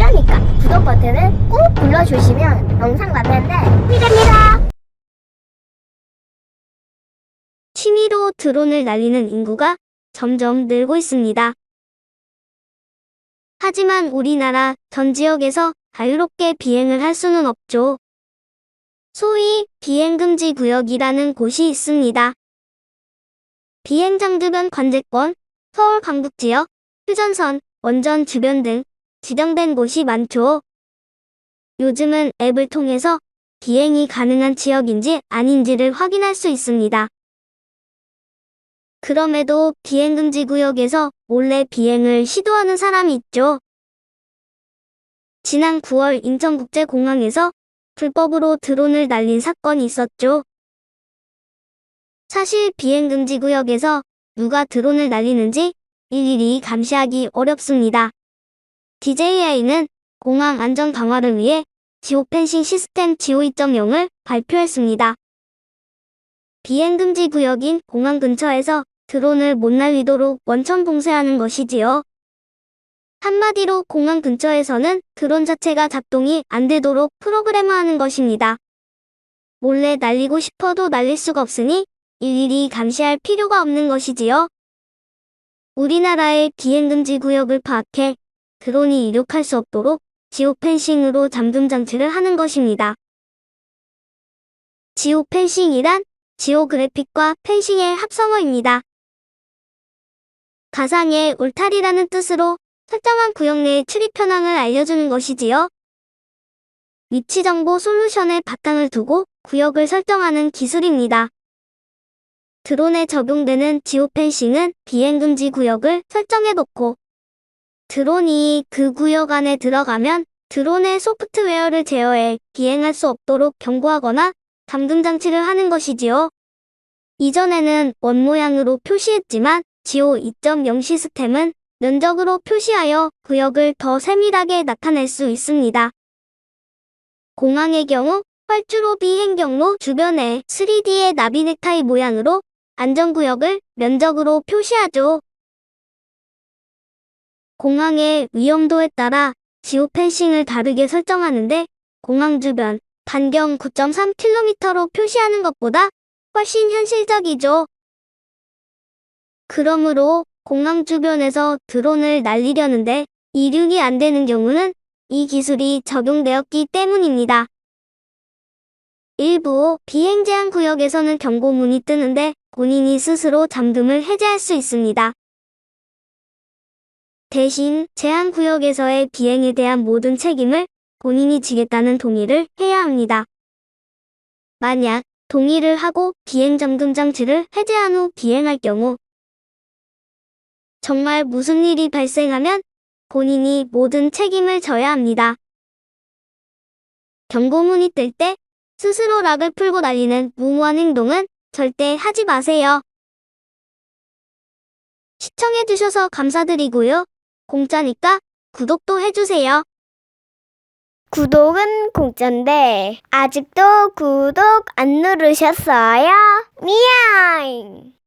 공짜니까 구독 버튼을 꼭 눌러주시면 영상 만드는데 힘됩니다. 취미로 드론을 날리는 인구가 점점 늘고 있습니다. 하지만 우리나라 전 지역에서 자유롭게 비행을 할 수는 없죠. 소위 비행금지 구역이라는 곳이 있습니다. 비행장 주변 관제권, 서울 강북 지역, 휴전선, 원전 주변 등 지정된 곳이 많죠. 요즘은 앱을 통해서 비행이 가능한 지역인지 아닌지를 확인할 수 있습니다. 그럼에도 비행금지 구역에서 몰래 비행을 시도하는 사람이 있죠. 지난 9월 인천국제공항에서 불법으로 드론을 날린 사건이 있었죠. 사실 비행금지 구역에서 누가 드론을 날리는지 일일이 감시하기 어렵습니다. DJI는 공항 안전 강화를 위해 지오 펜싱 시스템 GO2.0을 발표했습니다. 비행 금지 구역인 공항 근처에서 드론을 못 날리도록 원천 봉쇄하는 것이지요. 한마디로 공항 근처에서는 드론 자체가 작동이 안 되도록 프로그램화하는 것입니다. 몰래 날리고 싶어도 날릴 수가 없으니 일일이 감시할 필요가 없는 것이지요. 우리나라의 비행금지 구역을 파악해 드론이 이륙할 수 없도록 지오펜싱으로 잠금 장치를 하는 것입니다. 지오펜싱이란 지오그래픽과 펜싱의 합성어입니다. 가상의 울타리라는 뜻으로 설정한 구역 내의 출입 현황을 알려주는 것이지요. 위치 정보 솔루션에 바탕을 두고 구역을 설정하는 기술입니다. 드론에 적용되는 지오펜싱은 비행금지 구역을 설정해놓고 드론이 그 구역 안에 들어가면 드론의 소프트웨어를 제어해 비행할 수 없도록 경고하거나 잠금 장치를 하는 것이지요. 이전에는 원 모양으로 표시했지만 지오 2.0 시스템은 면적으로 표시하여 구역을 더 세밀하게 나타낼 수 있습니다. 공항의 경우 활주로 비행 경로 주변에 3D의 나비 넥타이 모양으로 안전구역을 면적으로 표시하죠. 공항의 위험도에 따라 지오 펜싱을 다르게 설정하는데 공항 주변 반경 9.3km로 표시하는 것보다 훨씬 현실적이죠. 그러므로 공항 주변에서 드론을 날리려는데 이륙이 안 되는 경우는 이 기술이 적용되었기 때문입니다. 일부 비행 제한 구역에서는 경고문이 뜨는데 본인이 스스로 잠금을 해제할 수 있습니다. 대신 제한 구역에서의 비행에 대한 모든 책임을 본인이 지겠다는 동의를 해야 합니다. 만약 동의를 하고 비행 잠금 장치를 해제한 후 비행할 경우 정말 무슨 일이 발생하면 본인이 모든 책임을 져야 합니다. 경고문이 뜰 때 스스로 락을 풀고 날리는 무모한 행동은 절대 하지 마세요. 시청해주셔서 감사드리고요. 공짜니까 구독도 해주세요. 구독은 공짜인데 아직도 구독 안 누르셨어요? 미안.